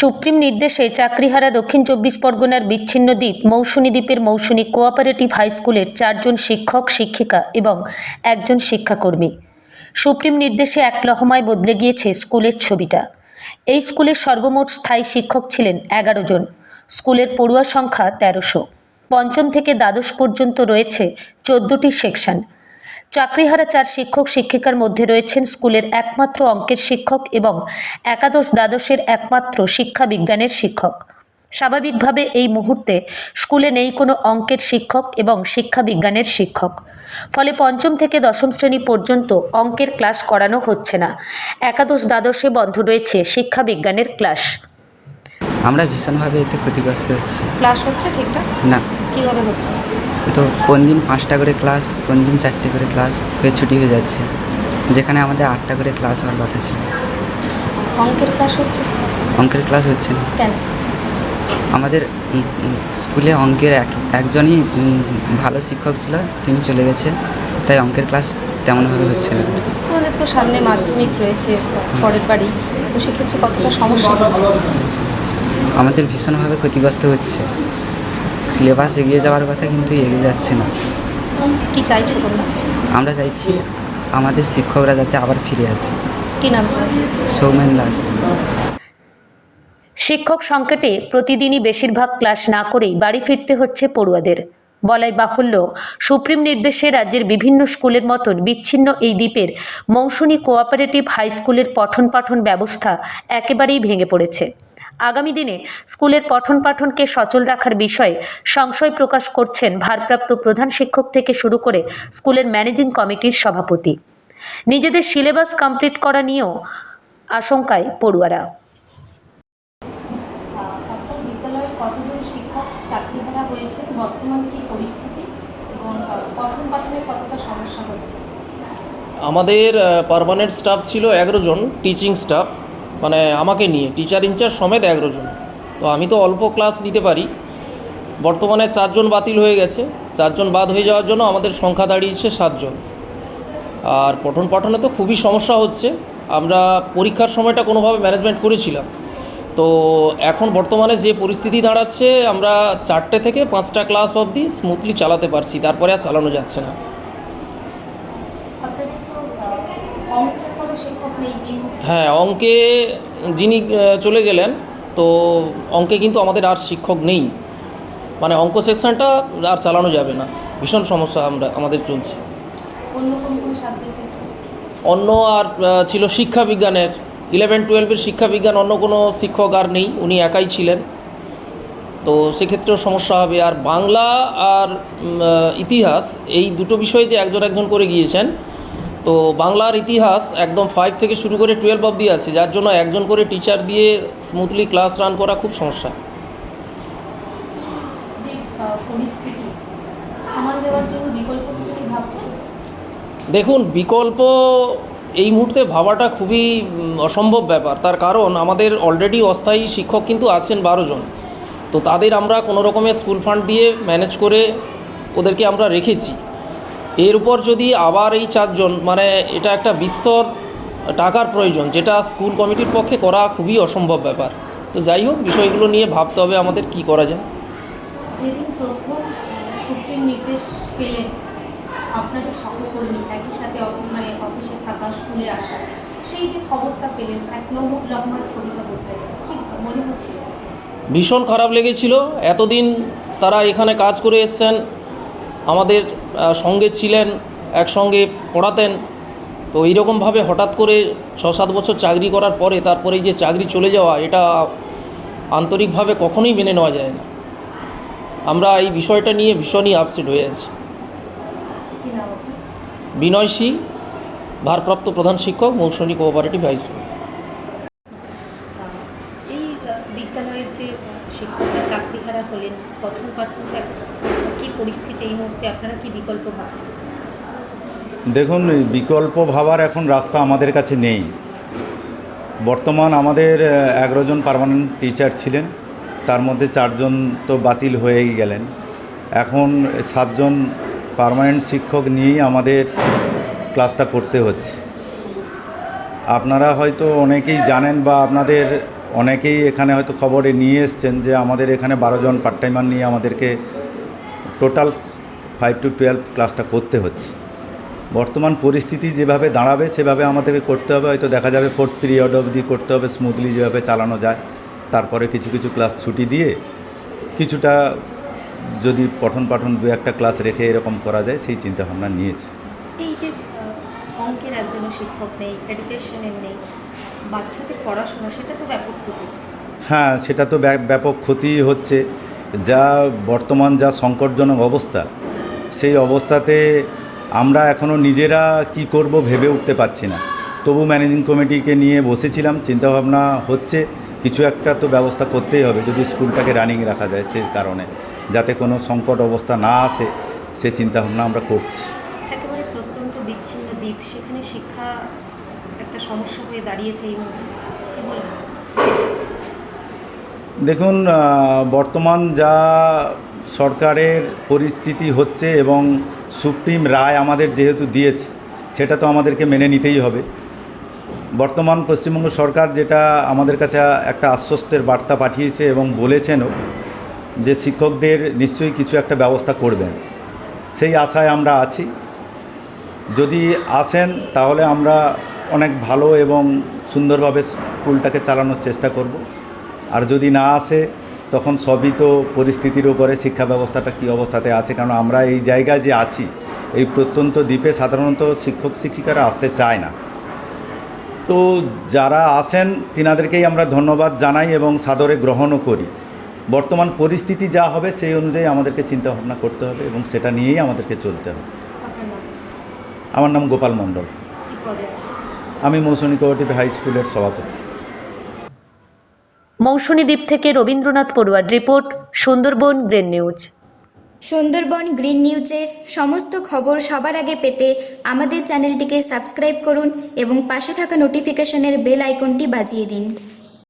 Supreme নির্দেশে চাকরিহারা দক্ষিণ চব্বিশ পরগনার বিচ্ছিন্ন দ্বীপ মৌসুমী দ্বীপের মৌসুমী কোঅপারেটিভ হাই স্কুলের চারজন শিক্ষক, শিক্ষিকা এবং একজন শিক্ষাকর্মী। সুপ্রিম নির্দেশে এক লহমায় বদলে গিয়েছে স্কুলের ছবিটা। এই স্কুলের সর্বমোট স্থায়ী শিক্ষক ছিলেন এগারো জন। স্কুলের পড়ুয়া সংখ্যা তেরোশো। পঞ্চম থেকে দ্বাদশ পর্যন্ত রয়েছে চোদ্দোটি সেকশন। চাকরিহারা চার শিক্ষক শিক্ষিকার মধ্যে রয়েছেন স্কুলের একমাত্র অঙ্কের শিক্ষক এবং একাদশ দ্বাদশের একমাত্র শিক্ষা বিজ্ঞানের শিক্ষক। স্বাভাবিকভাবে এই মুহূর্তে স্কুলে নেই কোনো অঙ্কের শিক্ষক এবং শিক্ষা বিজ্ঞানের শিক্ষক। ফলে পঞ্চম থেকে দশম শ্রেণি পর্যন্ত অঙ্কের ক্লাস করানো হচ্ছে না। একাদশ দ্বাদশে বন্ধ রয়েছে শিক্ষা বিজ্ঞানের ক্লাস। আমরা ভীষণভাবে এতে ক্ষতিগ্রস্ত হচ্ছি। ক্লাস হচ্ছে ঠিকঠাক? না। কীভাবে হচ্ছে? তো কোন দিন পাঁচটা করে ক্লাস কোন দিন চারটে করে ক্লাস হয়ে ছুটি হয়ে যাচ্ছে। যেখানে আমাদের আটটা করে ক্লাস হওয়ার কথা ছিল। অঙ্কের ক্লাস হচ্ছে? অঙ্কের ক্লাস হচ্ছে না। কেন? আমাদের স্কুলে অঙ্কের এক একজনই ভালো শিক্ষক ছিল তিনি চলে গেছে। তাই অঙ্কের ক্লাস তেমনভাবে হচ্ছে না। তোমাদের তো সামনে মাধ্যমিক রয়েছে পরের বাড়ি তো সেক্ষেত্রে কতটা সমস্যা হচ্ছে? আমাদের ভীষণভাবে ক্ষতিগ্রস্ত হচ্ছে। সিলেবাস এগিয়ে যাওয়ার কথা কিন্তু এগিয়ে যাচ্ছে না। কি চাইছো তোমরা? আমরা চাইছি আমাদের শিক্ষকরা যাতে আবার ফিরে আসে। কি নাম? সৌমেন দাস। শিক্ষক সংকটে প্রতিদিনই বেশিরভাগ ক্লাস না করেই বাড়ি ফিরতে হচ্ছে পড়ুয়াদের। বলাই বাহুল্য সুপ্রিম নির্দেশে রাজ্যের বিভিন্ন স্কুলের মতন বিচ্ছিন্ন এই দ্বীপের মৌসুমী কোঅপারেটিভ হাই স্কুলের পঠন পাঠন ব্যবস্থা একেবারেই ভেঙে পড়েছে। আগামী দিনে স্কুলের পঠন পাঠনকে সচল রাখার বিষয়ে সংশয় প্রকাশ করছেন ভারপ্রাপ্ত প্রধান শিক্ষক থেকে শুরু করে স্কুলের ম্যানেজিং কমিটির সভাপতি। নিজেদের সিলেবাস কমপ্লিট করা নিয়েও আশঙ্কায় পড়ুয়ারা। কতজন শিক্ষক চাকরিহারা হয়েছে বর্তমান কি পরিস্থিতি? এবং পঠন পাঠনে কতটা সমস্যা হচ্ছে? আমাদের পার্মানেন্ট স্টাফ ছিল এগারো জন টিচিং স্টাফ। মানে আমাকে নিয়ে টিচার ইনচার্জ সমেত এগারো জন তো আমি তো অল্প ক্লাস নিতে পারি। বর্তমানে চারজন বাতিল হয়ে গেছে। চারজন বাদ হয়ে যাওয়ার জন্য আমাদের সংখ্যা দাঁড়িয়েছে সাতজন। আর পঠন পাঠনে তো খুবই সমস্যা হচ্ছে। আমরা পরীক্ষার সময়টা কোনোভাবে ম্যানেজমেন্ট করেছিলাম। তো এখন বর্তমানে যে পরিস্থিতি দাঁড়াচ্ছে, আমরা চারটে থেকে পাঁচটা ক্লাস অবধি স্মুথলি চালাতে পারছি। তারপরে আর চালানো যাচ্ছে না আপনাদের তো আহ, অঙ্কের কোনো শিক্ষক নেই এই মুহূর্তে। হ্যাঁ অঙ্কে যিনি চলে গেলেন তো অঙ্কে কিন্তু আমাদের আর শিক্ষক নেই। মানে অঙ্ক সেকশনটা আর চালানো যাবে না। ভীষণ সমস্যা আমরা আমাদের চলছে। অন্য আর ছিল শিক্ষা বিজ্ঞানের। ইলেভেন টুয়েলভের শিক্ষা বিজ্ঞান অন্য কোনো শিক্ষক আর নেই উনি একাই ছিলেন। তো সেক্ষেত্রেও সমস্যা হবে। আর বাংলা আর ইতিহাস এই দুটো বিষয়ে যে একজন একজন করে গিয়েছেন তো বাংলার ইতিহাস একদম ফাইভ থেকে শুরু করে টুয়েলভ অবধি আছে যার জন্য একজন করে টিচার দিয়ে স্মুথলি ক্লাস রান করা খুব সমস্যা। দেখুন বিকল্প এই মুহূর্তে ভাবাটা খুবই অসম্ভব ব্যাপার। তার কারণ আমাদের অলরেডি অস্থায়ী শিক্ষক কিন্তু আছেন বারো জন। তো তাদের আমরা কোনো রকমের স্কুল ফান্ড দিয়ে ম্যানেজ করে ওদেরকে আমরা রেখেছি। এর উপর যদি আবার এই চারজন মানে এটা একটা বিস্তর টাকার প্রয়োজন যেটা স্কুল কমিটির পক্ষে করা খুবই অসম্ভব ব্যাপার। তো যাই হোক বিষয়গুলো নিয়ে ভাবতে হবে আমাদের কি করা যায়। যেদিন প্রথম সুপ্রিম নির্দেশ পেলেন আপনাদের সহকর্মী একই সাথে মানে অফিসে থাকা স্কুলে আসা সেই যে খবরটা পেলেন এক নম্বর লম্বার ছবিটা বলতে মনে হচ্ছিল ভীষণ খারাপ লেগেছিল এতদিন তারা এখানে কাজ করে এসছেন আমাদের সঙ্গে ছিলেন একসঙ্গে পড়াতেন। তো এইরকমভাবে হঠাৎ করে ছ সাত বছর চাকরি করার পরে তারপরে যে চাকরি চলে যাওয়া এটা আন্তরিকভাবে কখনোই মেনে নেওয়া যায় না। আমরা এই বিষয়টা নিয়ে ভীষণই আপসেট হয়ে আছি। বিনয় সি ভারপ্রাপ্ত প্রধান শিক্ষক মৌসুমী কোঅপারেটিভ হাই স্কুল এই আহ, বিদ্যালয়ের যে শিক্ষকরা চাকরিহারা হলেন পঠন পাঠন কি পরিস্থিতি এই মুহূর্তে? আপনারা কি বিকল্প ভাবছেন? দেখুন বিকল্প ভাবার এখন রাস্তা আমাদের কাছে নেই। বর্তমান আমাদের এগারো জন পার্মানেন্ট টিচার ছিলেন। তার মধ্যে চারজন তো বাতিল হয়েই গেলেন। এখন সাতজন পার্মানেন্ট শিক্ষক নিয়েই আমাদের ক্লাসটা করতে হচ্ছে। আপনারা হয়তো অনেকেই জানেন বা আপনাদের অনেকেই এখানে হয়তো খবরে নিয়ে এসছেন যে আমাদের এখানে বারো জন পার্ট টাইমার নিয়ে আমাদেরকে টোটাল ফাইভ টু টুয়েলভ ক্লাসটা করতে হচ্ছে। বর্তমান পরিস্থিতি যেভাবে দাঁড়াবে, সেভাবে আমাদেরকে করতে হবে। হয়তো দেখা যাবে ফোর্থ পিরিয়ড অবধি করতে হবে স্মুথলি যেভাবে চালানো যায়। তারপরে কিছু কিছু ক্লাস ছুটি দিয়ে কিছুটা যদি পঠন পাঠন দু একটা ক্লাস রেখে এরকম করা যায়, সেই চিন্তাভাবনা নিয়েছি। এই যে অঙ্কের একজনও শিক্ষক নেই এডুকেশনের নেই বাচ্চাদের পড়াশোনা সেটা তো ব্যাপক ক্ষতি। হ্যাঁ সেটা তো ব্যাপ- ব্যাপক ক্ষতি হচ্ছে। যা বর্তমান যা সংকটজনক অবস্থা সেই অবস্থাতে আমরা এখনও নিজেরা কি করব ভেবে উঠতে পারছি না। তবু ম্যানেজিং কমিটিকে নিয়ে বসেছিলাম চিন্তাভাবনা হচ্ছে কিছু একটা তো ব্যবস্থা করতেই হবে যদি স্কুলটাকে রানিং রাখা যায় সেই কারণে যাতে কোনো সংকট অবস্থা না আসে সে চিন্তাভাবনা আমরা করছি। একেবারে প্রত্যন্ত বিচ্ছিন্ন দ্বীপ সেখানে শিক্ষা একটা সমস্যা হয়ে দাঁড়িয়েছে এই মুহূর্তে। দেখুন বর্তমান যা সরকারের পরিস্থিতি হচ্ছে এবং সুপ্রিম রায় আমাদের যেহেতু দিয়েছে, সেটা তো আমাদেরকে মেনে নিতেই হবে। বর্তমান পশ্চিমবঙ্গ সরকার যেটা আমাদের কাছে একটা আশ্বস্তের বার্তা পাঠিয়েছে এবং বলেছেনও যে শিক্ষকদের নিশ্চয়ই কিছু একটা ব্যবস্থা করবেন। সেই আশায় আমরা আছি। যদি আসেন, তাহলে আমরা অনেক ভালো এবং সুন্দরভাবে স্কুলটাকে চালানোর চেষ্টা করব। আর যদি না আসে তখন সবই তো পরিস্থিতির উপরে শিক্ষা ব্যবস্থাটা কী অবস্থাতে আছে কারণ আমরা এই জায়গায় যে আছি এই প্রত্যন্ত দ্বীপে সাধারণত শিক্ষক শিক্ষিকারা আসতে চায় না। তো যারা আসেন তিনাদেরকেই আমরা ধন্যবাদ জানাই এবং সাদরে গ্রহণও করি। বর্তমান পরিস্থিতি যা হবে সেই অনুযায়ী আমাদেরকে চিন্তাভাবনা করতে হবে এবং সেটা নিয়েই আমাদেরকে চলতে হবে। আমার নাম গোপাল মণ্ডল। আমি মৌসুমী কোঅপারেটিভ হাই স্কুলের সভাপতি। মৌসুমী দ্বীপ থেকে Rabindranath পড়ুয়ার report Sundarban green news. Sundarban green নিউজের সমস্ত খবর সবার আগে পেতে আমাদের চ্যানেলটিকে সাবস্ক্রাইব করুন এবং পাশে থাকা নোটিফিকেশনের বেল আইকনটি বাজিয়ে দিন।